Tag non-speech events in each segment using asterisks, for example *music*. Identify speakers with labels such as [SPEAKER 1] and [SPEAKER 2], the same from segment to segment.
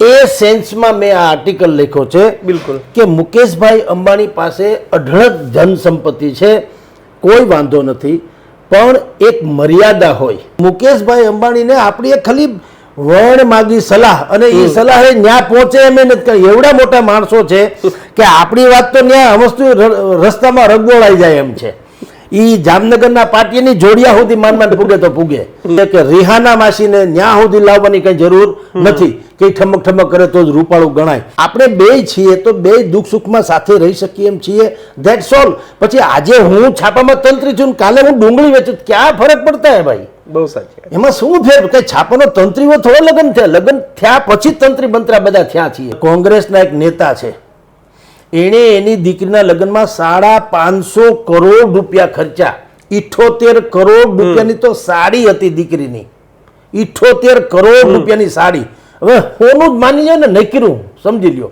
[SPEAKER 1] એ સેન્સમાં મેં આ આર્ટિકલ લખ્યો છે
[SPEAKER 2] બિલકુલ.
[SPEAKER 1] કે મુકેશભાઈ અંબાણી પાસે અઢળક ધન સંપત્તિ છે કોઈ વાંધો નથી પણ એક મર્યાદા હોય. મુકેશભાઈ અંબાણીને આપણી એક ખાલી વણ માગી સલાહ અને એ સલાહ એ ન્યા પહોંચે એમ નથી કરી એવડા મોટા માણસો છે કે આપણી વાત તો ન્યા વસ્તુ રસ્તામાં રગદોળાઈ જાય એમ છે. ઈ જામનગરના પાટીની જોડિયા સુધી માન માન પૂગે તો પૂગે. કે રિહાના માસીને ન્યા સુધી લાવવાની કઈ જરૂર નથી. કે ઠમક ઠમક કરે તો જ રૂપાળું ગણાય. આપણે બે છીએ તો બે દુઃખ સુખમાં સાથે રહી શકીએ એમ છીએ. ધેટ્સ ઓલ પછી આજે હું છાપામાં તંત્રી છું કાલે હું ડુંગળી વેચું ક્યાં ફરક પડતા હે ભાઈ?
[SPEAKER 2] બહુ સાચી
[SPEAKER 1] એમાં શું ફેર? કે છાપાનો તંત્રીઓ થોડો લગ્ન થયા. લગ્ન થયા પછી તંત્રી બંત્રા બધા થયા છીએ. કોંગ્રેસના એક નેતા છે. એણે એની દીકરીના લગ્નમાં સાડા પાંચસો કરોડ રૂપિયા ખર્ચા ઇઠોતેર કરોડ રૂપિયાની તો સાડી હતી દીકરીની. ઇઠોતેર કરોડ રૂપિયાની સાડી. હવે હોનું જ માની જાય ને નકરું સમજી લ્યો.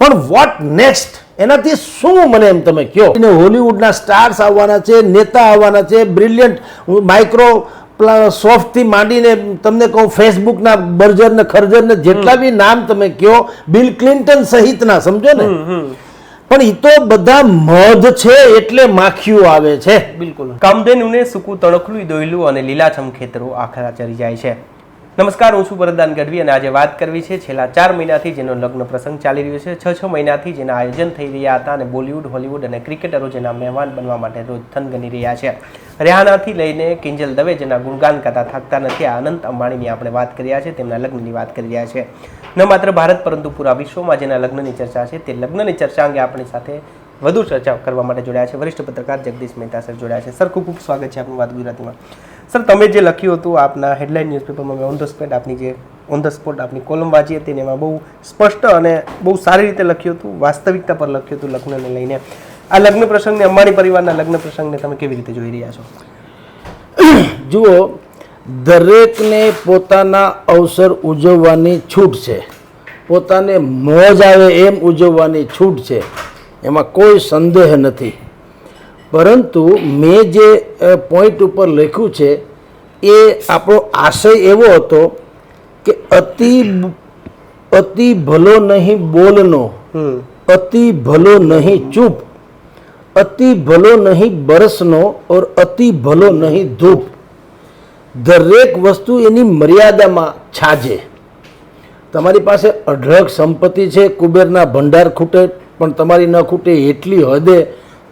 [SPEAKER 1] પણ વોટ નેક્સ્ટ એનાથી શું મને એમ તમે કહો? અને હોલિવૂડના સ્ટાર્સ આવવાના છે, નેતા આવવાના છે બ્રિલિયન્ટ માઇક્રો સોફ્ટથી માંડીને તમને કહું, ફેસબુકના બર્જર ને ખર્જર ને જેટલા બી નામ તમે કહો, બિલ ક્લિન્ટન સહિતના, સમજો ને? પણ એ તો બધા મધ છે એટલે માખીઓ આવે છે.
[SPEAKER 2] બિલકુલ. કામધેનુને સૂકું તણખલું દોયલું અને લીલાછમ ખેતરો આખરા ચરી જાય છે. નમસ્કાર, હું છું વરદાન ગઢવી અને આજે વાત કરવી છે છેલ્લા ચાર મહિનાથી જેનો લગ્ન પ્રસંગ ચાલી રહ્યો છે. છ છ મહિનાથી જેના આયોજન થઈ રહ્યા હતા અને બોલિવૂડ, હોલિવૂડ અને ક્રિકેટરો જેના મહેમાન બનવા માટે રોજ થનગની રહ્યા છે. રેહાનાથી લઈને કિંજલ દવે જેના ગુણગાન કરતા થાકતા નથી, આ અનંત અંબાણીની આપણે વાત કરી રહ્યા છે, તેમના લગ્નની વાત કરી રહ્યા છે. ન માત્ર ભારત, પરંતુ પૂરા વિશ્વમાં જેના લગ્નની ચર્ચા છે, તે લગ્નની ચર્ચા અંગે આપણી સાથે વધુ ચર્ચા કરવા માટે જોડાયા છે. વરિષ્ઠ પત્રકાર જગદીશ મહેતા સર જોડાયા છે. સર, ખૂબ ખૂબ સ્વાગત છે આપનું વાત ગુજરાતીમાં. સર, તમે જે લખ્યું હતું આપના હેડલાઇન ન્યૂઝપેપરમાં મેં ઓન ધ સ્પોટ આપની જે ઓન ધ સ્પોટ આપની કોલમ વાંચી હતી એમાં બહુ સ્પષ્ટ અને બહુ સારી રીતે લખ્યું હતું, વાસ્તવિકતા પર લખ્યું હતું લગ્નને લઈને. આ લગ્ન પ્રસંગને, અંબાણી પરિવારના લગ્ન પ્રસંગને તમે કેવી રીતે જોઈ રહ્યા છો? *coughs*
[SPEAKER 1] જુઓ, દરેકને પોતાના અવસર ઉજવવાની છૂટ છે. પોતાને મોજ આવે એમ ઉજવવાની છૂટ છે. એમાં કોઈ સંદેહ નથી. પરંતુ મેં જે પોઈન્ટ ઉપર લખ્યું છે એ આપણો આશય એવો હતો કે અતિ અતિ ભલો નહીં બોલનો
[SPEAKER 2] હમ.
[SPEAKER 1] અતિ ભલો નહીં ચૂપ અતિ ભલો નહીં બરસનો ઓર અતિ ભલો નહીં ધૂપ. દરેક વસ્તુ એની મર્યાદામાં છાજે. તમારી પાસે અઢળક સંપત્તિ છે કુબેરના ભંડાર ખૂટે પણ તમારી ન ખૂટે એટલી હદે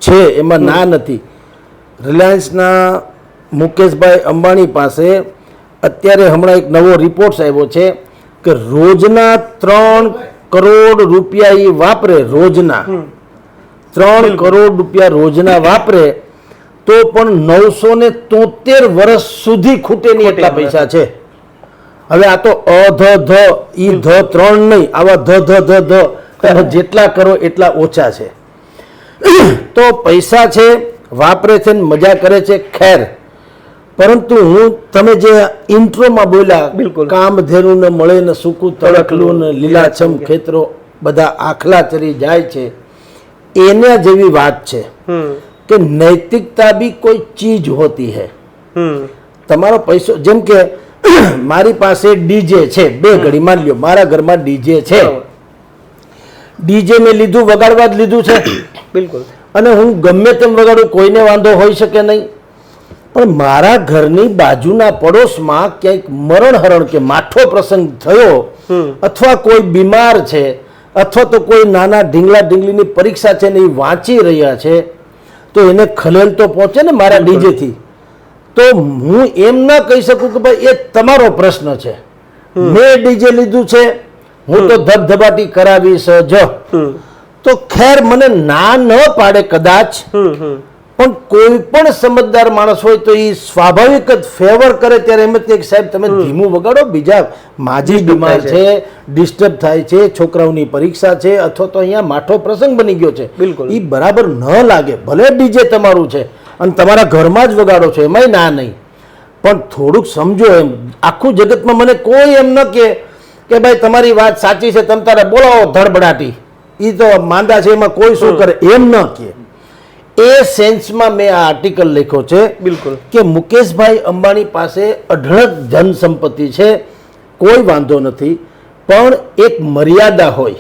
[SPEAKER 1] છે એમાં ના નથી. રિલાયન્સના મુકેશભાઈ અંબાણી પાસે અત્યારે હમણાં એક નવો રિપોર્ટ આવ્યો છે કે રોજના ત્રણ કરોડ રૂપિયા એ વાપરે રોજના. ત્રણ કરોડ રૂપિયા રોજના વાપરે તો પણ નવસો ને તોતેર વર્ષ સુધી ખૂટે નહીં એટલા પૈસા છે. હવે આ તો અ ધ ધ ઈ ધ ત્રણ નહીં આવા ધ ધ ધ ધ જેટલા કરો એટલા ઓછા છે. *coughs* તો પૈસા છે વાપરે છે ને મજા કરે છે ખેર. પરંતુ હું તમે જે ઇન્ટ્રોમાં બોલ્યા
[SPEAKER 2] બિલકુલ.
[SPEAKER 1] કામધેનું ને મળે ને સૂકું તડકલું ને લીલાછમ ખેતરો બધા આખલા ચરી જાય છે એના જેવી વાત છે કે નૈતિકતા બી કોઈ ચીજ હોતી હે. તમારો પૈસો જેમ કે *coughs* મારી પાસે ડીજે છે બે ઘડી માન લ્યો મારા ઘરમાં ડીજે છે. ડીજે મેં લીધું વગાડવા જ લીધું છે. *coughs*
[SPEAKER 2] બિલકુલ.
[SPEAKER 1] અને હું ગમે તેમ વગાડું કોઈને વાંધો હોઈ શકે નહીં. પણ મારા ઘરની બાજુના પડોશમાં ક્યાંક મરણહરણ કે માઠો પ્રસંગ થયો અથવા કોઈ બીમાર છે અથવા તો કોઈ નાના ઢીંગલા ઢીંગલીની પરીક્ષા છે ને એ વાંચી રહ્યા છે તો એને ખલેલ તો પહોંચે ને મારા ડીજેથી. તો હું એમ ના કહી શકું કે ભાઈ એ તમારો પ્રશ્ન છે. મેં ડીજે લીધું છે હું તો ધબધબાટી કરાવીશ જ તો ખેર મને ના ન પાડે કદાચ પણ કોઈ પણ સમજદાર માણસ હોય તો એ સ્વાભાવિક જ ફેવર કરે ત્યારે એમ જ કે સાહેબ તમે ધીમું વગાડો. બીજા માજી બીમાર છે. ડિસ્ટર્બ થાય છે છોકરાઓની પરીક્ષા છે અથવા તો અહીંયા માઠો પ્રસંગ બની ગયો છે.
[SPEAKER 2] બિલકુલ.
[SPEAKER 1] એ બરાબર ન લાગે. ભલે ડીજે તમારું છે અને તમારા ઘરમાં જ વગાડો છો એમાંય ના નહીં. પણ થોડુંક સમજો એમ. આખું જગતમાં મને કોઈ એમ ન કે કે ભાઈ તમારી વાત સાચી છે તમે તારે બોલાવો ધડબડાટી. એ તો માંદા છે એમાં કોઈ શું કરે એમ ન કે. એ સેન્સમાં મેં આ આર્ટિકલ લખ્યો છે
[SPEAKER 2] બિલકુલ.
[SPEAKER 1] કે મુકેશભાઈ અંબાણી પાસે અઢળક ધન સંપત્તિ છે કોઈ વાંધો નથી પણ એક મર્યાદા હોય.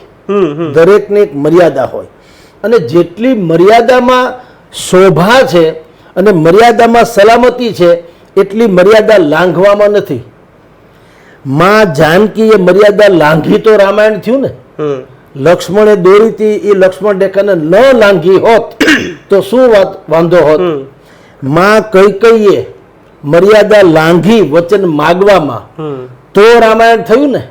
[SPEAKER 1] દરેકને એક મર્યાદા હોય. અને જેટલી મર્યાદામાં શોભા છે અને મર્યાદામાં સલામતી છે એટલી મર્યાદા લાંઘવામાં નથી. માં જાનકી એ મર્યાદા લાંઘી તો રામાયણ થયું ને?
[SPEAKER 2] લક્ષ્મણે
[SPEAKER 1] લક્ષ્મણે હતી એ લક્ષ્મણ ડેકાને ન લાંઘી હોત તો શું વાત વાંધો હોત? માં કઈ કઈએ મર્યાદા લાંઘી વચન માગવામાં તો રામાયણ થયું ને?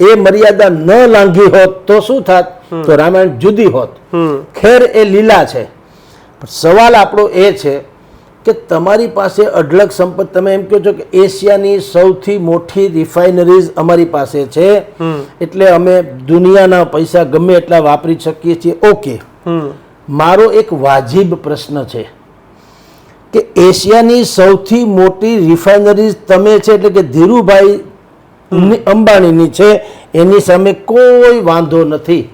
[SPEAKER 1] એ મર્યાદા ન લાંઘી હોત તો શું થાત? તો રામાયણ જુદી હોત. ખેર એ લીલા છે. સવાલ આપણો એ છે કે તમારી પાસે અઢળક સંપત્તિ તમે એમ કહો છો કે એશિયાની સૌથી મોટી રિફાઇનરીઝ અમારી પાસે છે એટલે અમે દુનિયાના પૈસા ગમે એટલા વાપરી શકીએ છીએ. ઓકે. મારો એક વાજીબ પ્રશ્ન છે કે એશિયાની સૌથી મોટી રિફાઇનરીઝ તમે છે એટલે કે ધીરુભાઈ અંબાણીની છે એની સામે કોઈ વાંધો નથી.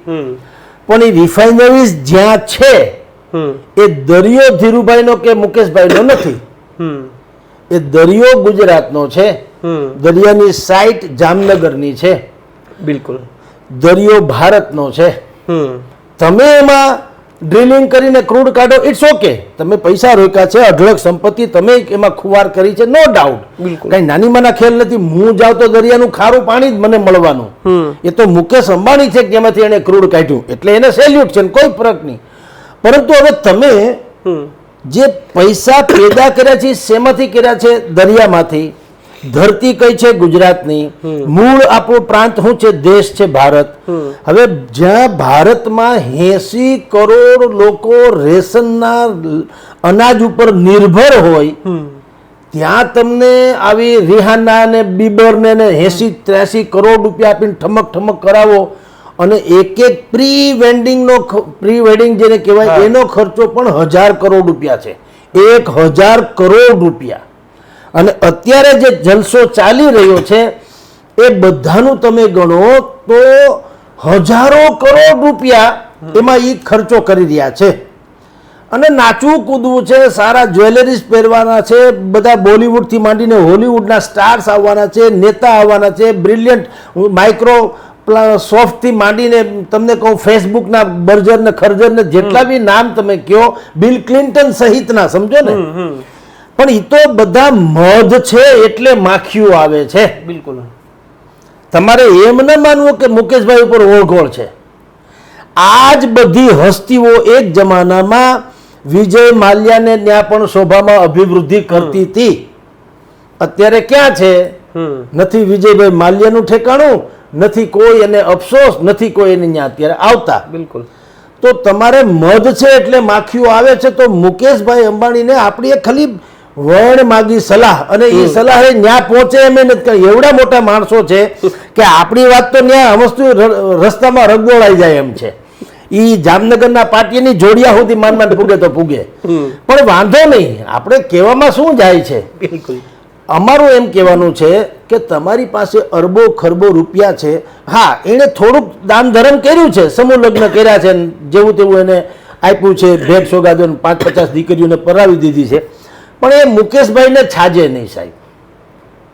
[SPEAKER 1] પણ એ રિફાઇનરીઝ જ્યાં છે એ દરિયો ધીરુભાઈનો કે મુકેશભાઈનો નથી. એ દરિયો ગુજરાતનો છે. દરિયાની સાઇટ જામનગરની છે.
[SPEAKER 2] બિલકુલ.
[SPEAKER 1] દરિયો ભારતનો છે. તમે એમાં ડ્રિલિંગ કરીને ક્રૂડ કાઢો ઇટ્સ ઓકે. તમે પૈસા રોક્યા છે અઢળક સંપત્તિ તમે એમાં ખુવાર કરી છે નો ડાઉટ.
[SPEAKER 2] બિલકુલ.
[SPEAKER 1] કઈ નાની માના ખેલ નથી હું જાઉં તો દરિયાનું ખારું પાણી જ મને મળવાનું. એ તો મુકેશ અંબાણી છે કે એમાંથી એને ક્રૂડ કાઢ્યું? એટલે એને સેલ્યુટ છે કોઈ ફરક નહીં. પરંતુ હવે તમે જે પૈસા પેદા કર્યા છે શેમાંથી કર્યા છે? દરિયામાંથી. ધરતી કઈ છે? ગુજરાતની. મૂળ આપણું પ્રાંત શું છે? દેશ છે ભારત. હવે જ્યાં ભારતમાં એસી કરોડ લોકો રેશનના અનાજ ઉપર નિર્ભર હોય ત્યાં તમને આવી રિહાના ને બીબરને ને એસી ત્રેસી કરોડ રૂપિયા આપીને ઠમક ઠમક કરાવો અને એક એક પ્રી વેન્ડિંગનો પ્રી વેડિંગ જેને કહેવાય એનો ખર્ચો પણ હજાર કરોડ રૂપિયા છે. એક હજાર કરોડ રૂપિયા. અને અત્યારે જે જલસો ચાલી રહ્યો છે એ બધાનું તમે ગણો તો હજારો કરોડ રૂપિયા એમાં એ ખર્ચો કરી રહ્યા છે. અને નાચવું કૂદવું છે સારા જ્વેલરીઝ પહેરવાના છે બધા બોલિવૂડથી માંડીને હોલિવૂડના સ્ટાર્સ આવવાના છે નેતા આવવાના છે બ્રિલિયન્ટ માઇક્રો સોફ્ટથી માંડીને તમને કહું ફેસબુકના બર્જર ને ખર્જર ને જેટલા બી નામ તમે કહો બિલ ક્લિન્ટન સહિતના સમજો ને? પણ એ તો બધા મધ છે એટલે માખીઓ આવે છે.
[SPEAKER 2] બિલકુલ.
[SPEAKER 1] તમારે એમ ન માનવું કે મુકેશભાઈ ઉપર ઓળઘોળ છે. આ જ બધી હસ્તીઓ એક જમાનામાં વિજય માલ્યાને ત્યાં પણ શોભામાં અભિવૃદ્ધિ કરતી હતી. અત્યારે ક્યાં છે? નથી વિજયભાઈ માલ્યાનું ઠેકાણું નથી કોઈ એને અફસોસ નથી કોઈ એને ત્યાં અત્યારે આવતા.
[SPEAKER 2] બિલકુલ.
[SPEAKER 1] તો તમારે મધ છે એટલે માખીઓ આવે છે તો મુકેશભાઈ અંબાણીને આપણી ખાલી વર્ણ માગી સલાહ અને એ સલાહ એ ન્યા પહોંચે એમ નથી કરી એવડા મોટા માણસો છે કે આપણી વાત તો ન્યા વસ્તુ રસ્તામાં રગદોળાઈ જાય એમ છે. એ જામનગરના પાટીની જોડિયા સુધી માન માન પૂગે તો પૂગે પણ વાંધો નહીં આપણે કહેવામાં શું જાય છે?
[SPEAKER 2] બિલકુલ.
[SPEAKER 1] અમારું એમ કહેવાનું છે કે તમારી પાસે અરબો ખરબો રૂપિયા છે. હા એણે થોડુંક દાન ધર્મ કર્યું છે. સમૂહ લગ્ન કર્યા છે જેવું તેવું એને આપ્યું છે ભેટ સોગાદો પાંચ પચાસ દીકરીઓને પરાવી દીધી છે. પણ એ મુકેશભાઈને છાજે નહીં સાહેબ.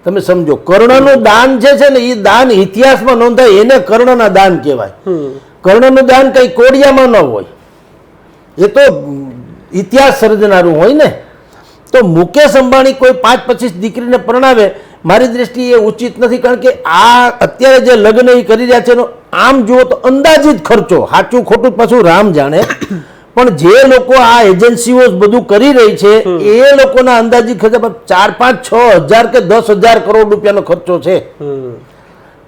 [SPEAKER 1] તમે સમજો કર્ણનું દાન જે છે ને એ દાન ઇતિહાસમાં નોંધાય એને કર્ણના દાન કહેવાય. કર્ણનું દાન કંઈ કોડિયામાં ન હોય. એ તો ઇતિહાસ સર્જનારું હોય ને. તો મુકેશ અંબાણી કોઈ પાંચ પચીસ દીકરીને પરણાવે મારી દ્રષ્ટિએ ઉચિત નથી કારણ કે આ અત્યારે જે લગ્ન એ કરી રહ્યા છે એનો આમ જુઓ તો અંદાજિત ખર્ચો સાચું ખોટું પાછું રામ જાણે. પણ જે લોકો આ એજન્સીઓ બધું કરી રહી છે એ લોકોના અંદાજિત ખર્ચા ચાર પાંચ છ હજાર કે દસ હજાર કરોડ રૂપિયાનો ખર્ચો છે.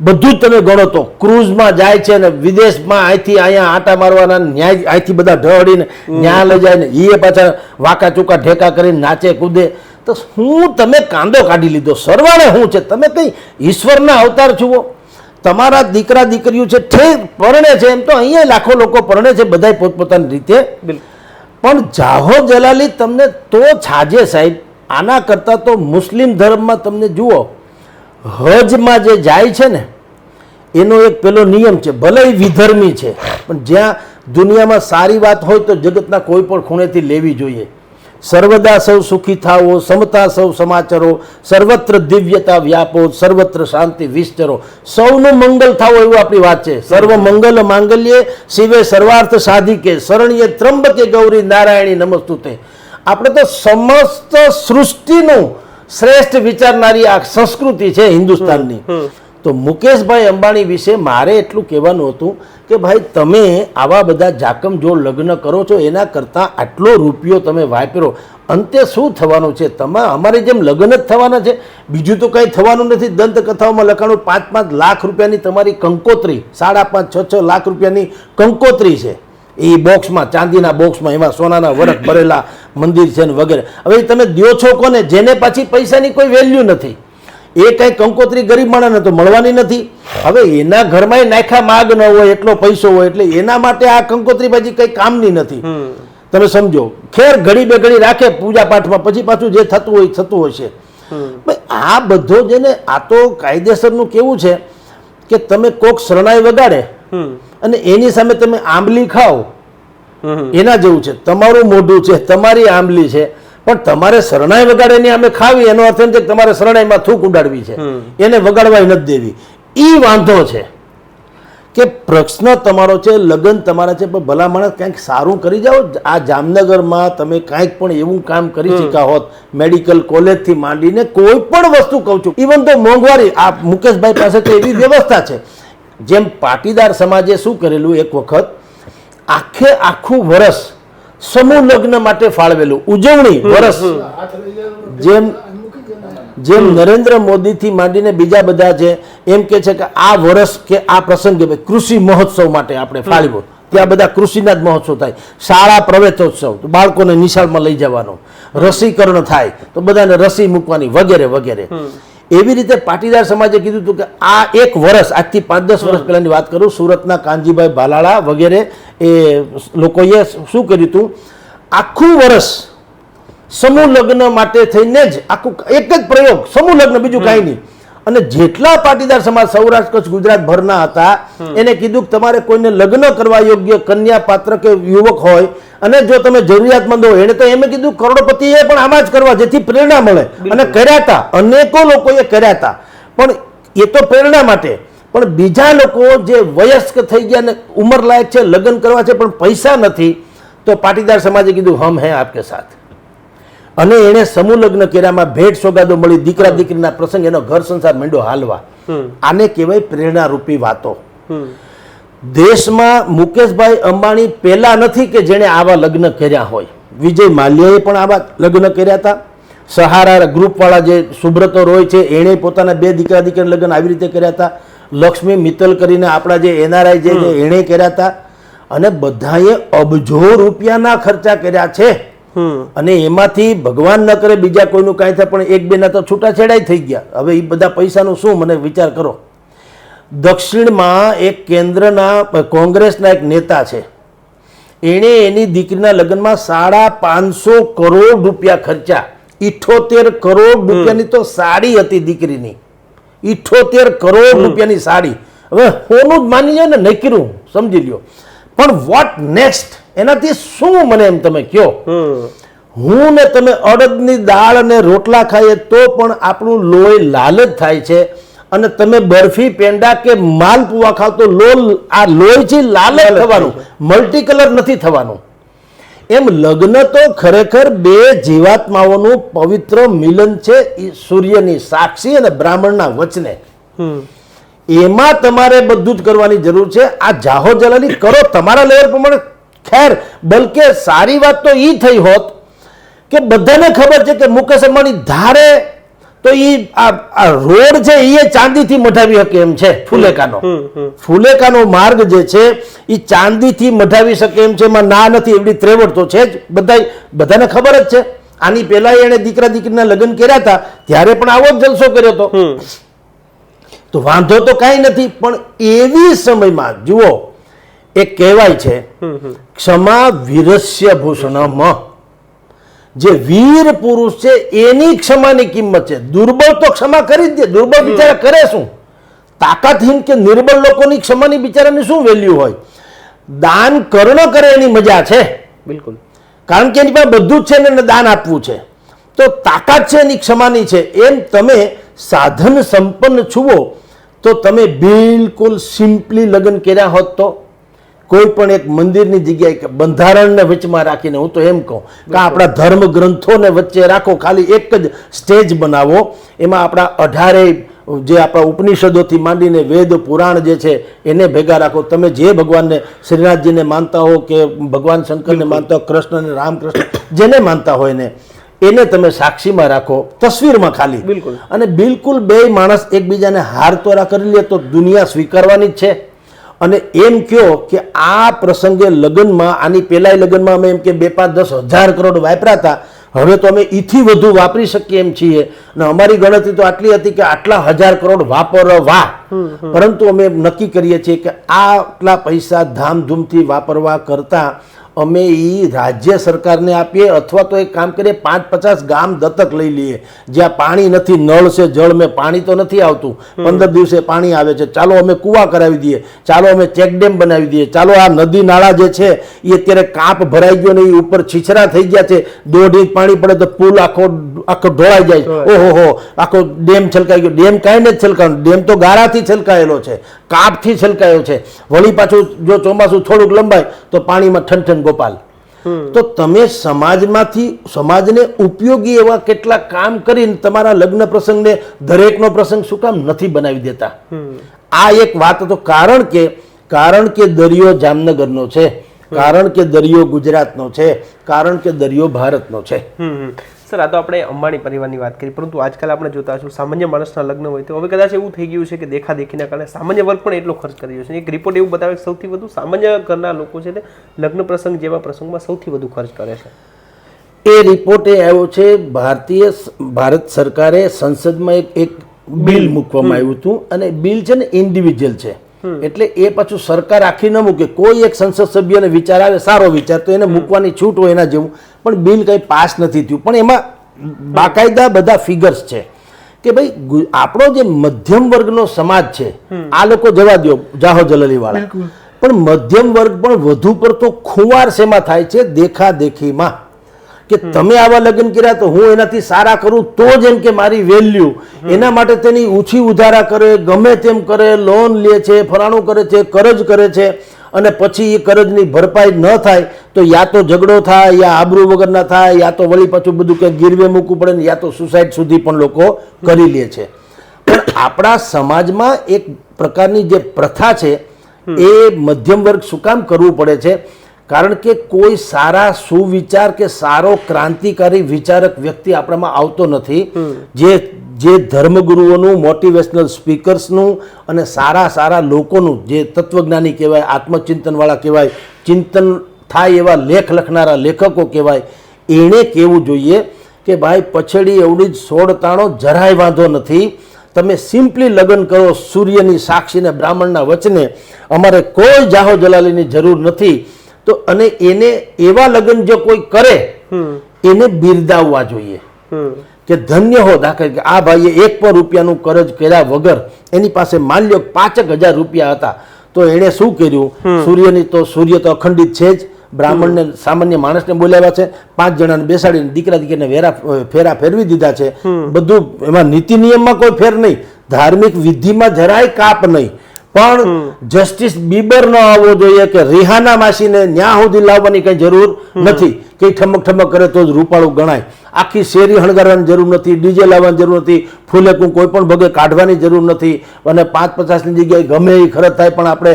[SPEAKER 1] બધું જ તમે ગણો તો. ક્રૂઝમાં જાય છે ને વિદેશમાં અહીંથી અહીંયા આટા મારવાના ન્યાય અહીંથી બધા ઢળીને ન્યા લઈ જાય ને એ પાછા વાકા ચૂકા ઠેકા કરીને નાચે કૂદે. તો શું તમે કાંદો કાઢી લીધો? સરવાળે શું છે? તમે કંઈ ઈશ્વરના અવતાર છુઓ તમારા દીકરા દીકરીઓ છે ઠેક પરણે છે એમ તો અહીંયા લાખો લોકો પરણે છે બધાય પોતપોતાની રીતે. પણ જાહો જલાલી તમને તો છાજે સાહેબ આના કરતાં તો મુસ્લિમ ધર્મમાં તમને જુઓ હજમાં જે જાય છે ને, એનો એક પેલો નિયમ છે ભલે વિધર્મી છે, પણ જ્યાં દુનિયામાં સારી વાત હોય તો જગતના કોઈ પણ ખૂણેથી લેવી જોઈએ. સર્વદા સૌ સુખી થાવો સમતા સૌ સમાચરો, સર્વત્ર દિવ્યતા વ્યાપો, સર્વત્ર શાંતિ વિસ્તરો. સૌનું મંગલ થાવો એવું આપણી વાત છે. સર્વ મંગલ માંગલ્યે શિવે સર્વાર્થ સાધિકે, શરણ્ય ત્રંબકે ગૌરી નારાયણી નમસ્તુતે. આપણે તો સમસ્ત સૃષ્ટિનું શ્રેષ્ઠ વિચારનારી આ સંસ્કૃતિ છે હિન્દુસ્તાનની. તો મુકેશભાઈ અંબાણી વિશે મારે એટલું કહેવાનું હતું કે ભાઈ તમે આવા બધા જાકમ જો લગ્ન કરો છો એના કરતાં આટલો રૂપિયો તમે વાપરો અંતે શું થવાનું છે? તમે અમારે જેમ લગ્ન જ થવાના છે. બીજું તો કંઈ થવાનું નથી. દંતકથાઓમાં લખાણું પાંચ પાંચ લાખ રૂપિયાની તમારી કંકોત્રી સાડા પાંચ છ છ લાખ રૂપિયાની કંકોત્રી છે. એ બોક્સમાં ચાંદીના બોક્સમાં એમાં સોનાના વરખ ભરેલા મંદિર છે ને વગેરે. હવે તમે દ્યો છો કોને? જેને પાછી પૈસાની કોઈ વેલ્યુ નથી. એ કંઈ કંકોત્રી ગરીબ માણસને તો મળવાની નથી. હવે એના ઘરમાં નાખ્યા માગ ન હોય એટલો પૈસો હોય એટલે એના માટે આ કંકોત્રી પછી કઈ કામની નથી. તમે સમજો. ખેર ઘડી બે ઘડી રાખે પૂજા પાઠમાં પછી પાછું જે થતું હોય થતું હોય છે આ બધો જેને આ તો કાયદેસરનું કેવું છે કે તમે કોક શરણાઈ વગાડે અને એની સામે તમે આંબલી ખાઓ એના જેવું છે. તમારું મોઢું છે તમારી આંબલી છે પણ તમારે શરણાઈ વગાડેની અમે ખાવી એનો અર્થ એમ છે કે તમારે શરણાઈમાં થૂક ઉડાડવી છે. એને વગાડવાય નથી દેવી. એ વાંધો છે કે પ્રશ્ન તમારો છે લગ્ન તમારા છે પણ ભલા માણસ કંઈક સારું કરી જાઓ. આ જામનગરમાં તમે કાંઈક પણ એવું કામ કરી શક્યા હોત મેડિકલ કોલેજથી માંડીને કોઈ પણ વસ્તુ કહું છું. ઇવન તો મોંઘવારી આ મુકેશભાઈ પાસે તો એવી વ્યવસ્થા છે જેમ પાટીદાર સમાજે શું કરેલું એક વખત? આખે આખું વરસ સમૂહ લગ્ન માટે ફાળવેલું. ઉજવણી વરસ. જેમ જેમ નરેન્દ્ર મોદીથી માંડીને બીજા બધા છે એમ કે છે કે આ વર્ષ કે આ પ્રસંગે કૃષિ મહોત્સવ માટે આપણે ફાળવ્યો. ત્યાં બધા કૃષિના જ મહોત્સવ થાય. શાળા પ્રવેશોત્સવ તો બાળકોને નિશાળમાં લઈ જવાનો. રસીકરણ થાય તો બધાને રસી મૂકવાની વગેરે વગેરે. એવી રીતે પાટીદાર સમાજે કીધું હતું કે આ એક વર્ષ આજથી પાંચ દસ વર્ષ પહેલાંની વાત કરું સુરતના કાનજીભાઈ ભાલાળા વગેરે એ લોકોએ શું કર્યું હતું? આખું વર્ષ સમૂહ લગ્ન માટે થઈને જ આખું એક જ પ્રયોગ સમૂહ લગ્ન બીજું કાંઈ નહીં. અને જેટલા પાટીદાર સમાજ સૌરાષ્ટ્ર કચ્છ ગુજરાત ભરના હતા એને કીધું કે તમારે કોઈને લગ્ન કરવા યોગ્ય કન્યા પાત્ર કે યુવક હોય અને જો તમે જરૂરિયાતમંદ હોય એને તો એમ કીધું કરોડપતિએ પણ આમાં જ કરવા જેથી પ્રેરણા મળે. અને કર્યા હતા અનેકો લોકોએ કર્યા હતા પણ એ તો પ્રેરણા માટે. પણ બીજા લોકો જે વયસ્ક થઈ ગયા ને ઉંમર લાયક છે લગ્ન કરવા છે પણ પૈસા નથી તો પાટીદાર સમાજે કીધું હમ હે આપકે સાથ. અને એણે સમૂહ લગ્ન કર્યામાં ભેટ સોગાદો મળી દીકરા દીકરીના પ્રસંગ એનો ઘર સંસાર માંડ્યો હાલવા. આને કહેવાય પ્રેરણારૂપી વાતો. દેશમાં મુકેશભાઈ અંબાણી પહેલા નથી કે જેણે આવા લગ્ન કર્યા હોય. વિજય માલ્યાએ પણ આવા લગ્ન કર્યા હતા. સહારા ગ્રુપવાળા જે સુબ્રતો રોય છે એણે પોતાના બે દીકરા દીકરા લગ્ન આવી રીતે કર્યા હતા. લક્ષ્મી મિત્તલ કરીને આપણા જે એનઆરઆઈ જે એણે કર્યા હતા. અને બધાએ અબજો રૂપિયાના ખર્ચા કર્યા છે. અને એમાંથી ભગવાન ન કરે બીજા કોઈનું કાંઈ થાય પણ એક બેના તો છૂટાછેડાઈ થઈ ગયા. હવે એ બધા પૈસાનું શું? મને વિચાર કરો. દક્ષિણમાં એક કેન્દ્રના કોંગ્રેસના એક નેતા છે. એણે એની દીકરીના લગ્નમાં સાડા પાંચસો કરોડ રૂપિયા ખર્ચા ઇઠોતેર કરોડ રૂપિયાની તો સાડી હતી દીકરીની. ઇઠોતેર કરોડ રૂપિયાની સાડી. હવે હોનું જ માની જાય ને નકરું સમજી લ્યો. પણ વોટ નેક્સ્ટ એનાથી શું મને એમ તમે કયો હું ને તમે અડદની દાળ અને રોટલા ખાઈએ તો પણ આપણું લોહી લાલ જ થાય છે. અને તમે બરફી પેંડા કે માલપુવા ખાવ તો લોલ આ લોહીથી લાલ જ થવાનું. મલ્ટી કલર નથી થવાનું. એમ લગ્ન તો ખરેખર બે જીવાત્માઓનું પવિત્ર મિલન છે સૂર્યની સાક્ષી અને બ્રાહ્મણના વચને. એમાં તમારે બધું જ કરવાની જરૂર છે. આ જાહો જલાલી કરો તમારા લેવલ પ્રમાણે. ખેર બલકે સારી વાત તો એ થઈ હોત કે બધાને ખબર છે કે મુકેશ અંબાણી ધારે તો એ આ રોડ છે એ ચાંદીથી મઢાવી શકે એમ છે ફુલેકાનો. ફુલેકાનો માર્ગ જે છે એ ચાંદીથી મઢાવી શકે એમ છે એમાં ના નથી એવડી ત્રેવડ તો છે જ. બધા બધાને ખબર જ છે. આની પહેલા એણે દીકરા દીકરીના લગ્ન કર્યા હતા ત્યારે પણ આવો જ જલસો કર્યો હતો. તો વાંધો તો કાંઈ નથી પણ એવી સમયમાં જુઓ એ કહેવાય છે ક્ષમા વીરસ્ય ભૂષણમ. જે વીર પુરુષ છે એની ક્ષમાની કિંમત છે. દુર્બળ તો ક્ષમા કરી જ દે દુર્બળ બિચારા કરે શું? તાકાતહીન કે નિર્બળ લોકોની ક્ષમાની બિચારાની શું વેલ્યુ હોય? દાન કર્ણ કરે એની મજા છે.
[SPEAKER 2] બિલકુલ.
[SPEAKER 1] કારણ કે એની પાસે બધું જ છે ને એને દાન આપવું છે. તો તાકાત છે એની ક્ષમાની છે. એમ તમે સાધન સંપન્ન છુઓ તો તમે બિલકુલ સિમ્પલી લગ્ન કર્યા હોત તો કોઈ પણ એક મંદિરની જગ્યાએ બંધારણને વચમાં રાખીને હું તો એમ કહું કે આપણા ધર્મ ગ્રંથોને વચ્ચે રાખો ખાલી એક જ સ્ટેજ બનાવો. એમાં આપણા અઢારેય જે આપણા ઉપનિષદોથી માંડીને વેદ પુરાણ જે છે એને ભેગા રાખો. તમે જે ભગવાનને શ્રીનાથજીને માનતા હો કે ભગવાન શંકરને માનતા હો કૃષ્ણને રામકૃષ્ણ જેને માનતા હોય ને એને તમે સાક્ષીમાં રાખો તસવીરમાં ખાલી.
[SPEAKER 2] બિલકુલ.
[SPEAKER 1] અને બિલકુલ બે માણસ એકબીજાને હાર તોરા કરી લે તો દુનિયા સ્વીકારવાની જ છે. અને એમ કયો કે આ પ્રસંગે લગ્નમાં આની પહેલાય લગ્નમાં અમે એમ કે બે પાંચ દસ હજાર કરોડ વાપર્યા હતા. હવે તો અમે ઈથી વધુ વાપરી શકીએ એમ છીએ. અને અમારી ગણતરી તો આટલી હતી કે આટલા હજાર કરોડ વાપરવા. પરંતુ અમે નક્કી કરીએ છીએ કે આટલા પૈસા ધામધૂમથી વાપરવા કરતાં અમે એ રાજ્ય સરકારને આપીએ અથવા તો એક કામ કરીએ પાંચ પચાસ ગામ દત્તક લઈ લઈએ. જ્યાં પાણી નથી નળ છે જળ મેં પાણી તો નથી આવતું. પંદર દિવસે પાણી આવે છે. ચાલો અમે કૂવા કરાવી દઈએ. ચાલો અમે ચેકડેમ બનાવી દઈએ. ચાલો આ નદી નાળા જે છે એ અત્યારે કાપ ભરાઈ ગયો ને એ ઉપર છીછરા થઈ ગયા છે. દોઢ ઇંચ પાણી પડે તો પુલ આખો આખો ઢોળાઈ જાય. ઓહો હો આખો ડેમ છલકાઈ ગયો. ડેમ કાંઈ નથી છલકાયો. ડેમ તો ગારાથી છલકાયેલો છે. કાપથી છલકાયો છે. વળી પાછું જો ચોમાસું થોડુંક લંબાય તો પાણીમાં ઠનઠન ગોપાલ તો તમે સમાજમાંથી, સમાજને ઉપયોગી એવા કેટલા કામ કરીને તમારા લગ્ન પ્રસંગને દરેકનો પ્રસંગ શું કામ નથી બનાવી દેતા આ એક વાત તો કારણ કે કારણ કે દરિયો જામનગરનો છે, કારણ કે દરિયો ગુજરાતનો છે, કારણ કે દરિયો ભારતનો છે.
[SPEAKER 2] સર આ તો આપણે અંબાણી પરિવારની વાત કરી પરંતુ આજકાલ આપણે જોતા છું સામાન્ય માણસના લગ્ન હોય તો. હવે કદાચ એવું થઈ ગયું છે કે દેખાદેખીના કારણે સામાન્ય વર્ગ પણ એટલો ખર્ચ કરી રહ્યો છે. એક રિપોર્ટ એવું બતાવે કે સૌથી વધુ સામાન્ય ઘરના લોકો છે તે લગ્ન પ્રસંગ જેવા પ્રસંગમાં સૌથી વધુ ખર્ચ કરે છે.
[SPEAKER 1] એ રિપોર્ટ એ આવ્યો છે ભારતીય ભારત સરકારે સંસદમાં એક એક બિલ મૂકવામાં આવ્યું હતું અને બિલ છે ને ઇન્ડિવિજ્યુઅલ છે. એટલે એ પાછું સરકાર આખી ન મૂકે. કોઈ એક સંસદ સભ્યને વિચાર આવે સારો વિચાર તો એને મૂકવાની છૂટ હોય એના જેવું. પણ બિલ કંઈ પાસ નથી થયું. પણ એમાં બાકાયદા બધા ફિગર્સ છે કે ભાઈ આપણો જે મધ્યમ વર્ગનો સમાજ છે આ લોકો જવા દો જાહો જલલીવાળા. પણ મધ્યમ વર્ગ પણ વધુ પડતો ખુવાર શેમાં થાય છે? દેખા દેખીમાં કે તમે આવા લગ્ન કર્યા તો હું એનાથી સારા કરું તો જ એમ કે મારી વેલ્યુ. એના માટે તેની ઓછી ઉધારા કરે ગમે તેમ કરે લોન લે છે ફરાણું કરે છે કરજ કરે છે. અને પછી એ કરજની ભરપાઈ ન થાય તો યા તો ઝઘડો થાય યા આબરૂ વગરના થાય યા તો વળી પાછું બધું કંઈક ગીરવે મૂકવું પડે ને યા તો સુસાઇડ સુધી પણ લોકો કરી લે છે. પણ આપણા સમાજમાં એક પ્રકારની જે પ્રથા છે એ મધ્યમ વર્ગ શું કામ કરવું પડે છે? કારણ કે કોઈ સારા સુવિચાર કે સારો ક્રાંતિકારી વિચારક વ્યક્તિ આપણામાં આવતો નથી. જે જે ધર્મગુરુઓનું મોટિવેશનલ સ્પીકર્સનું અને સારા સારા લોકોનું જે તત્વજ્ઞાની કહેવાય આત્મચિંતનવાળા કહેવાય ચિંતન થાય એવા લેખ લખનારા લેખકો કહેવાય એણે કહેવું જોઈએ કે ભાઈ પછડી એવડી જ સોળ તાણો જરાય વાંધો નથી. તમે સિમ્પલી લગ્ન કરો સૂર્યની સાક્ષીને બ્રાહ્મણના વચને. અમારે કોઈ જાહો જલાલીની જરૂર નથી. તો અને એને એવા લગ્ન જો કોઈ કરે એને બિરદાવવા જોઈએ. કે ધન્ય હો દાખલ કે આ ભાઈએ એક પણ રૂપિયાનું કરજ કર્યા વગર એની પાસે માલ્યો પાંચક હજાર રૂપિયા હતા. તો એણે શું કર્યું? સૂર્યની તો સૂર્ય તો અખંડિત છે જ. બ્રાહ્મણને સામાન્ય માણસને બોલાવ્યા છે. પાંચ જણાને બેસાડીને દીકરા દીકરીને વેરા ફેરા ફેરવી દીધા છે. બધું એમાં નીતિ નિયમમાં કોઈ ફેર નહીં. ધાર્મિક વિધિમાં જરાય કાપ નહીં. પણ જસ્ટિસ બીબર ન આવવો જોઈએ કે રિહાના માસીને ન્યા સુધી લાવવાની કઈ જરૂર નથી. કે ઠમક ઠમક કરે તો જ રૂપાળું ગણાય. આખી શેરી હણગારવાની જરૂર નથી ડીજે લાવવાની જરૂર નથી ફૂલે કું કોઈ પણ ભગે કાઢવાની જરૂર નથી અને પાંચ પચાસની જગ્યાએ ગમે એ ખર્ચ થાય પણ આપણે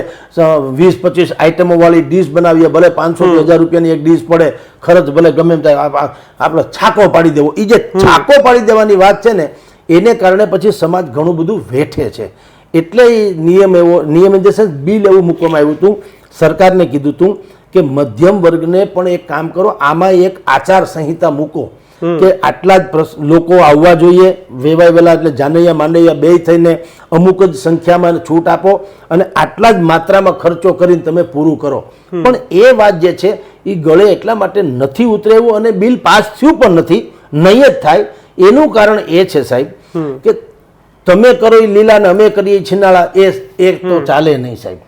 [SPEAKER 1] વીસ પચીસ આઈટમોવાળી ડીશ બનાવીએ ભલે પાંચસો હજાર રૂપિયાની એક ડીશ પડે ખર્ચ ભલે ગમે એમ થાય આપણે છાકો પાડી દેવો. એ જે છાકો પાડી દેવાની વાત છે ને એને કારણે પછી સમાજ ઘણું બધું વેઠે છે. એટલે નિયમ એવો નિયમ ઇન ધ સેન્સ બિલ એવું મૂકવામાં આવ્યું હતું. સરકારને કીધું હતું કે મધ્યમ વર્ગને પણ એક કામ કરો આમાં એક આચાર સંહિતા મૂકો. કે આટલા જ લોકો આવવા જોઈએ વેવાય વેલા એટલે જાનૈયા માંડૈયા બે થઈને અમુક જ સંખ્યામાં છૂટ આપો અને આટલા જ માત્રામાં ખર્ચો કરીને તમે પૂરું કરો. પણ એ વાત જે છે એ ગળે એટલા માટે નથી ઉતરેવું અને બિલ પાસ થયું પણ નથી નહીં જ થાય. એનું કારણ એ છે સાહેબ કે તમે કરો એ લીલા ને અમે કરીએ છીનાળા એ એક તો ચાલે નહીં સાહેબ.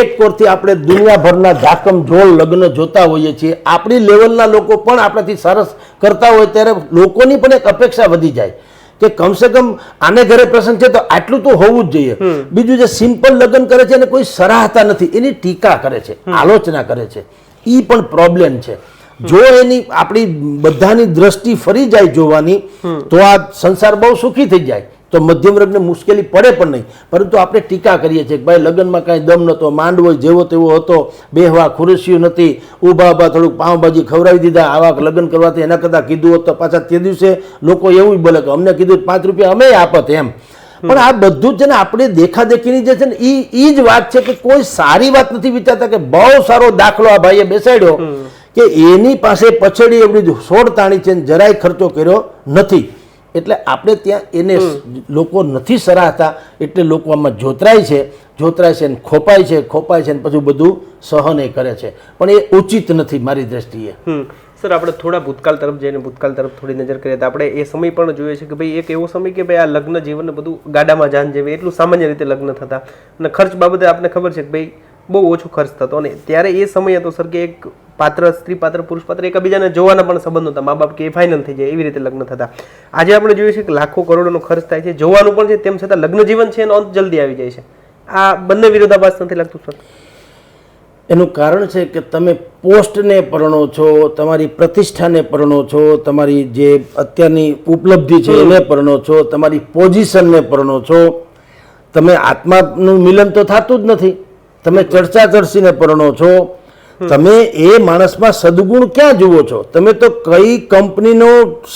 [SPEAKER 1] એક કોરથી આપણે દુનિયાભરના ધાકમ ઢોલ લગ્ન જોતા હોઈએ છીએ. આપણી લેવલના લોકો પણ આપણાથી સરસ કરતા હોય ત્યારે લોકોની પણ એક અપેક્ષા વધી જાય. કે કમસે કમ આને ઘરે પ્રસંગ છે તો આટલું તો હોવું જ જોઈએ. બીજું જે સિમ્પલ લગ્ન કરે છે અને કોઈ સરાહતા નથી. એની ટીકા કરે છે આલોચના કરે છે. એ પણ પ્રોબ્લેમ છે. જો એની આપણી બધાની દ્રષ્ટિ ફરી જાય જોવાની તો આ સંસાર બહુ સુખી થઈ જાય. તો મધ્યમ વર્ગને મુશ્કેલી પડે પણ નહીં. પરંતુ આપણે ટીકા કરીએ છીએ કે ભાઈ લગ્નમાં કાંઈ દમ નહોતો માંડવો જેવો તેવો હતો બેહવા ખુરશીઓ નથી ઊભા ઊભા થોડુંક પાઉંભાજી ખવડાવી દીધા આવા લગ્ન કરવાથી એના કરતાં કીધું હોત તો પાછા તે દિવસે લોકો એવું બોલે કે અમને કીધું પાંચ રૂપિયા અમે આપત એમ. પણ આ બધું જ છે ને આપણે દેખાદેખીની જે છે ને એ જ વાત છે કે કોઈ સારી વાત નથી વિચારતા કે બહુ સારો દાખલો આ ભાઈએ બેસાડ્યો કે એની પાસે પછડી એવડી સોળ તાણી છે જરાય ખર્ચો કર્યો નથી. એટલે આપણે ત્યાં એને લોકો નથી સરાહતા એટલે લોકો આમાં જોતરાય છે જોતરાય છે ને ખોપાય છે ખોપાય છે ને પછી બધું સહન એ કરે છે. પણ એ ઉચિત નથી મારી દ્રષ્ટિએ.
[SPEAKER 2] સર આપણે થોડા ભૂતકાળ તરફ જઈને ભૂતકાળ તરફ થોડી નજર કરીએ તો આપણે એ સમય પણ જોઈએ છે કે ભાઈ એક એવો સમય કે ભાઈ આ લગ્ન જીવન બધું ગાડામાં જાન જેવી એટલું સામાન્ય રીતે લગ્ન થતા. અને ખર્ચ બાબતે આપણે ખબર છે કે ભાઈ બહુ ઓછો ખર્ચ થતો અને ત્યારે એ સમય હતો સર કે એક પાત્ર સ્ત્રી પાત્ર પુરુષ પાત્ર એકબીજાને જોવાના પણ સંબંધ હતા મા બાપ કે ફાઇનલ થઈ જાય એવી રીતે લગ્ન થતા. આજે આપણે જોઈએ છીએ કે લાખો કરોડોનો ખર્ચ થાય છે. જોવાનું પણ છે તેમ છતાં લગ્ન જીવન છે એનો અંત જલ્દી આવી જાય છે. આ બંને વિરોધાભાસ નથી લાગતું સર?
[SPEAKER 1] એનું કારણ છે કે તમે પોસ્ટને પરણો છો તમારી પ્રતિષ્ઠાને પરણો છો તમારી જે અત્યારની ઉપલબ્ધિ છે એને પરણો છો તમારી પોઝિશનને પરણો છો. તમે આત્માનું મિલન તો થતું જ નથી. તમે ચર્ચા ચર્ચીને પરણો છો. તમે એ માણસમાં સદગુણ ક્યાં જુઓ છો? તમે તો કઈ કંપનીનો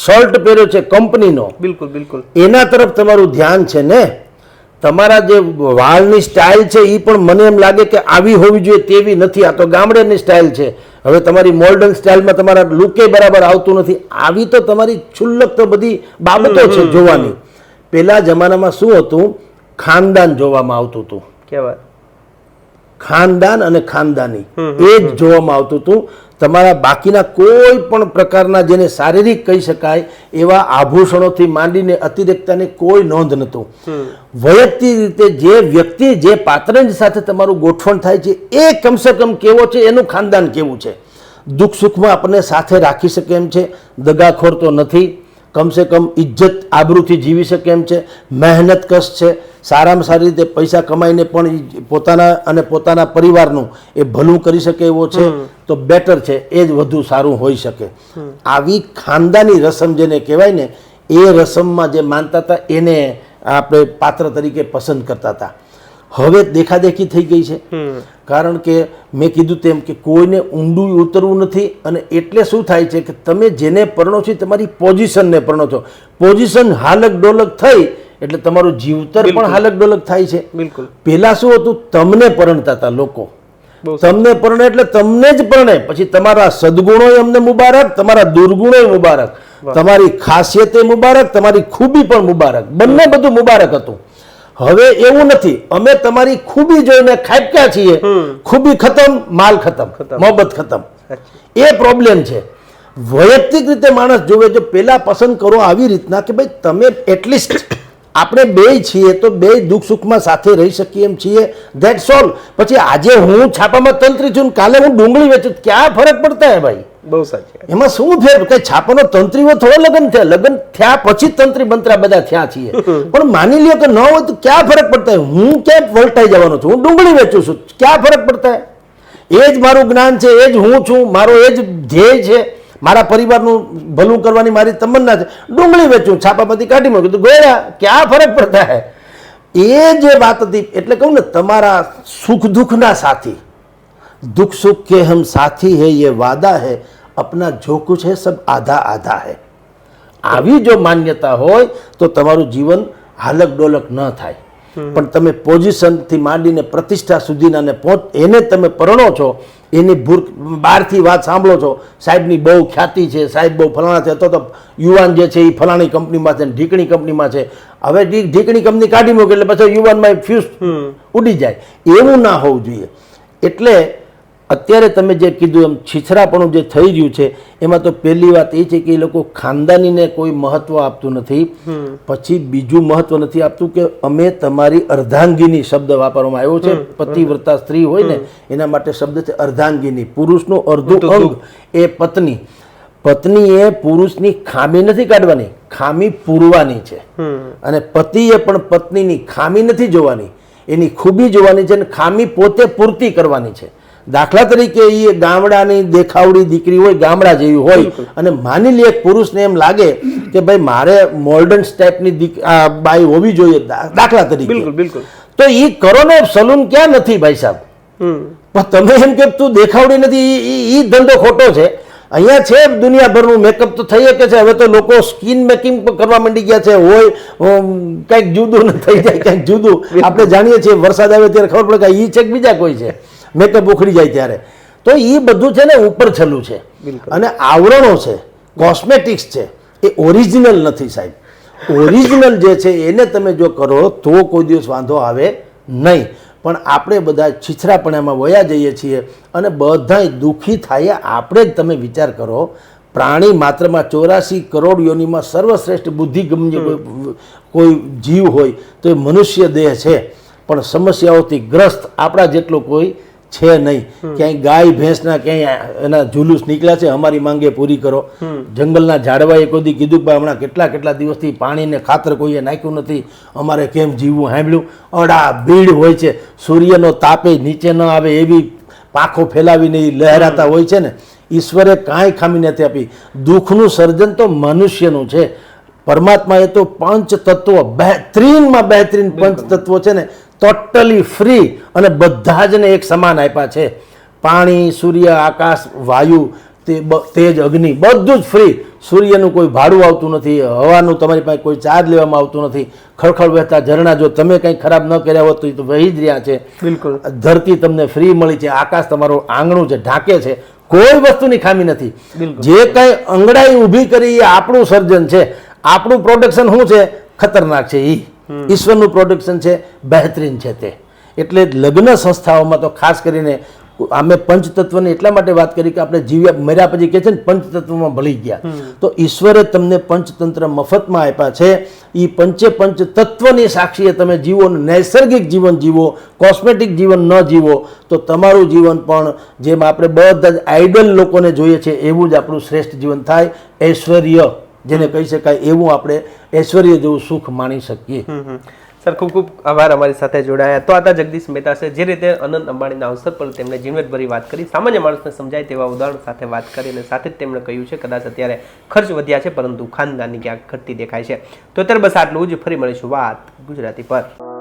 [SPEAKER 1] શર્ટ પહેર્યો છે કંપનીનો.
[SPEAKER 2] બિલકુલ બિલકુલ.
[SPEAKER 1] એના તરફ તમારું ધ્યાન છે ને? તમારા જે વાળની સ્ટાઇલ છે એ પણ મને એમ લાગે કે આવી હોવી જોઈએ તેવી નથી. આ તો ગામડેની સ્ટાઇલ છે. હવે તમારી મોર્ડન સ્ટાઇલમાં તમારા લુકે બરાબર આવતું નથી. આવી તો તમારી છુલ્લક તો બધી બાબતો છે જોવાની. પહેલા જમાનામાં શું હતું? ખાનદાન જોવામાં આવતું હતું.
[SPEAKER 2] કેવા
[SPEAKER 1] ખાનદાન અને ખાનદાની. એ જ જોવામાં આવતું હતું. તમારા બાકીના કોઈ પણ પ્રકારના જેને શારીરિક કહી શકાય એવા આભૂષણોથી માંડીને અતિરેકતાને કોઈ નોંધ નહોતું. વૈયક્તિક રીતે જે વ્યક્તિ જે પાત્રની સાથે તમારું ગોઠવણ થાય છે એ કમસે કમ કેવો છે એનું ખાનદાન કેવું છે? દુઃખ સુખમાં આપણને સાથે રાખી શકે એમ છે. દગાખોર તો નથી. કમસે કમ ઇજ્જત આબરૂથી જીવી શકે એમ છે મહેનત કશ છે સારામાં સારી રીતે પૈસા કમાઈને પણ પોતાના અને પોતાના પરિવારનું એ ભલું કરી શકે એવો છે તો બેટર છે એ જ વધુ સારું હોઈ શકે. આવી ખાનદાની રસમ જેને કહેવાય ને એ રસમમાં જે માનતા હતા એને આપણે પાત્ર તરીકે પસંદ કરતા હતા. હવે દેખાદેખી થઈ ગઈ છે. કારણ કે મેં કીધું તેમ કે કોઈને ઊંડું ઉતરવું નથી અને એટલે શું થાય છે કે તમે જેને પરણો છો તમારી પોઝિશનને પરણો છો. પોઝિશન હાલક ડોલક થઈ એટલે તમારું જીવતર પણ હાલક ડોલક થાય છે.
[SPEAKER 2] બિલકુલ.
[SPEAKER 1] પેલા શું હતું? તમને પરણતા હતા લોકો. તમને પરણે એટલે તમને જ પરણે. પછી તમારા સદગુણો અમને મુબારક તમારા દુર્ગુણો મુબારક. તમારી ખાસિયતે મુબારક તમારી ખૂબી પણ મુબારક. બંને બધું મુબારક હતું. હવે એવું નથી. અમે તમારી ખૂબી જોઈને ખાપક્યા છીએ. ખૂબી ખતમ માલ ખતમ. મોહબત ખતમ. એ પ્રોબ્લેમ છે. વૈયક્તિક રીતે માણસ જોવે જો પેલા પસંદ કરો આવી રીતના કે ભાઈ તમે એટલીસ્ટ આપણે બે છીએ તો બે દુઃખ સુખમાં સાથે રહી શકીએ એમ છીએ. ધેટ્સ ઓલ પછી આજે હું છાપામાં તંત્રી છું કાલે હું ડુંગળી વેચું ક્યાં ફરક પડતા હે ભાઈ?
[SPEAKER 2] બહુ સાચી
[SPEAKER 1] એમાં શું ફેર? કે છાપાનો તંત્રીઓ થોડો લગ્ન થયા. લગ્ન થયા પછી તંત્રી બંતરા બધા થયા છીએ. *laughs* પણ માની લ્યો કે ન હોય તો ક્યાં ફરક પડતા હું ક્યાં વલટાઈ જવાનો છું? હું ડુંગળી વેચું છું. ક્યાં ફરક પડતા એ જ મારું જ્ઞાન છે એ જ હું છું મારો એ જ ધ્યેય છે. મારા પરિવારનું ભલું કરવાની મારી તમન્ના છે. ડુંગળી વેચું છાપામાંથી કાઢી મૂક્યું તો ગયા ક્યાં ફરક પડતા હે? એ જે વાત હતી એટલે કહું ને તમારા સુખ દુઃખના સાથી. દુઃખ સુખ કે હમ સાથી હે એ વાદા હૈ. अपना जो कुछ है सब आधा आधा है આવી જો માન્યતા હોય તો તમારું જીવન હાલક ડોલક ન થાય પણ તમે પોઝિશનથી માંડીને પ્રતિષ્ઠા સુધીના ને પહોંચ એને તમે પરણો છો એની ભૂર બહારથી વાત સાંભળો છો સાહેબની બહુ ખ્યાતિ છે સાહેબ બહુ ફલાણા છે તો તો યુવાન જે છે એ ફલાણી કંપનીમાં છે ને ઢીકણી કંપનીમાં છે હવે ઢી- ઢીકણી કંપની કાઢી મૂકે એટલે પછી યુવાનમાં ફ્યુઝ ઉડી જાય એવું ના હોવું જોઈએ એટલે અત્યારે તમે જે કીધું એમ છીછરાપણું જે થઈ રહ્યું છે એમાં તો પહેલી વાત એ છે કે એ લોકો ખાનદાનીને કોઈ મહત્વ આપતું નથી. પછી બીજું મહત્વ નથી આપતું કે અમે તમારી અર્ધાંગીની શબ્દ વાપરવામાં આવ્યો છે. પતિવ્રતા સ્ત્રી હોય ને એના માટે શબ્દ છે અર્ધાંગીની. પુરુષનું અર્ધું અંગ એ પત્ની. પત્નીએ પુરુષની ખામી નથી કાઢવાની ખામી પૂરવાની છે. અને પતિએ પણ પત્નીની ખામી નથી જોવાની. એની ખૂબી જોવાની છે અને ખામી પોતે પૂર્તિ કરવાની છે. દાખલા તરીકે એ ગામડાની દેખાવડી દીકરી હોય ગામડા જેવી હોય અને માની લે એક પુરુષને એમ લાગે કે ભાઈ મારે મોર્ડન સ્ટેપની બાઈ હોવી જોઈએ દાખલા તરીકે.
[SPEAKER 2] બિલકુલ બિલકુલ.
[SPEAKER 1] તો એ કરોનો સલૂન ક્યાં નથી ભાઈ સાહેબ? પણ તમે એમ કે તું દેખાવડી નથી એ ધંધો ખોટો છે. અહીંયા છે દુનિયાભરનું મેકઅપ તો થઈ શકે છે હવે તો લોકો સ્કિન મેકિંગ કરવા માંડી ગયા છે હોય કંઈક જુદું ન થઈ જાય કંઈક જુદું. આપણે જાણીએ છીએ વરસાદ આવે ત્યારે ખબર પડે કે એ છે કે બીજા કોઈ છે. મેકઅપ ઉખડી જાય ત્યારે. તો એ બધું છે ને ઉપર છેલ્લું છે. અને આવરણો છે કોસ્મેટિક્સ છે એ ઓરિજિનલ નથી સાહેબ. ઓરિજિનલ જે છે એને તમે જો કરો તો કોઈ દિવસ વાંધો આવે નહીં. પણ આપણે બધા છીછરાપણામાં વયા જઈએ છીએ અને બધાય દુઃખી થાય આપણે જ તમે વિચાર કરો પ્રાણી માત્રમાં ચોરાસી કરોડ યોનિમાં સર્વશ્રેષ્ઠ બુદ્ધિગમ્ય કોઈ જીવ હોય તો એ મનુષ્ય દેહ છે. પણ સમસ્યાઓથી ગ્રસ્ત આપણા જેટલો કોઈ છે નહીં. ક્યાંય ગાય ભેંસના ક્યાંય એના જુલુસ નીકળ્યા છે અમારી માંગે પૂરી કરો. જંગલના ઝાડવાએ કોઈ દી કીધું કે હમણાં કેટલા કેટલા દિવસથી પાણીને ખાતર કોઈએ નાખ્યું નથી. અમારે કેમ જીવવું? સાંભળ્યું. અડા ભીડ હોય છે. સૂર્યનો તાપે નીચે ન આવે એવી પાંખો ફેલાવીને એ લહેરાતા હોય છે ને. ઈશ્વરે કાંઈ ખામી નથી આપી. દુઃખનું સર્જન તો મનુષ્યનું છે. પરમાત્માએ તો પંચ તત્વો બહેતરીનમાં બહેતરીન પંચ તત્વો છે ને ટોટલી ફ્રી અને બધા જ ને એક સમાન આપ્યા છે. પાણી સૂર્ય આકાશ વાયુ તે તેજ અગ્નિ બધું જ ફ્રી સૂર્યનું કોઈ ભાડું આવતું નથી હવાનું તમારી પાસે કોઈ ચાર્જ લેવામાં આવતું નથી. ખળખળ વહેતા ઝરણા જો તમે કંઈ ખરાબ ન કર્યા હોત તો એ તો વહી જ રહ્યા છે.
[SPEAKER 2] બિલકુલ.
[SPEAKER 1] ધરતી તમને ફ્રી મળી છે આકાશ તમારું આંગણું છે ઢાંકે છે કોઈ વસ્તુની ખામી નથી. જે કંઈ અંગડાઈ ઊભી કરી એ આપણું સર્જન છે. આપણું પ્રોડક્શન શું છે? ખતરનાક છે એ ઈશ્વરનું પ્રોડક્શન છે બહેતરીન છે તે. એટલે લગ્ન સંસ્થાઓમાં તો ખાસ કરીને અમે પંચતત્વની એટલા માટે વાત કરી કે આપણે જીવ્યા મર્યા પછી કે છે ને પંચતત્વમાં ભળી ગયા. તો ઈશ્વરે તમને પંચતંત્ર મફતમાં આપ્યા છે. એ પંચે પંચ તત્વની સાક્ષીએ તમે જીવો નૈસર્ગિક જીવન જીવો કોસ્મેટિક જીવન ન જીવો તો તમારું જીવન પણ જેમ આપણે બધા જ આઈડલ લોકોને જોઈએ છે એવું જ આપણું શ્રેષ્ઠ જીવન થાય. ઐશ્વર્ય. જેને કહી શકાય એવું આપણે ઐશ્વર્ય જેવું સુખ માણી શકીએ.
[SPEAKER 2] સર, ખૂબ ખૂબ આભાર અમારી સાથે જોડાયા. તો આતા જગદીશ મહેતા છે જે રીતે અનંત અંબાણીના અવસર પર તેમણે ઝીણવટભરી વાત કરી, સામાન્ય માણસને સમજાય તેવા ઉદાહરણ સાથે વાત કરી અને સાથે જ તેમણે કહ્યું છે, કદાચ અત્યારે ખર્ચ વધ્યા છે, પરંતુ ખાનદાની ક્યાંક ઘટતી દેખાય છે. તો અત્યારે બસ આટલું જ. ફરી મળીશું વાત ગુજરાતી પર.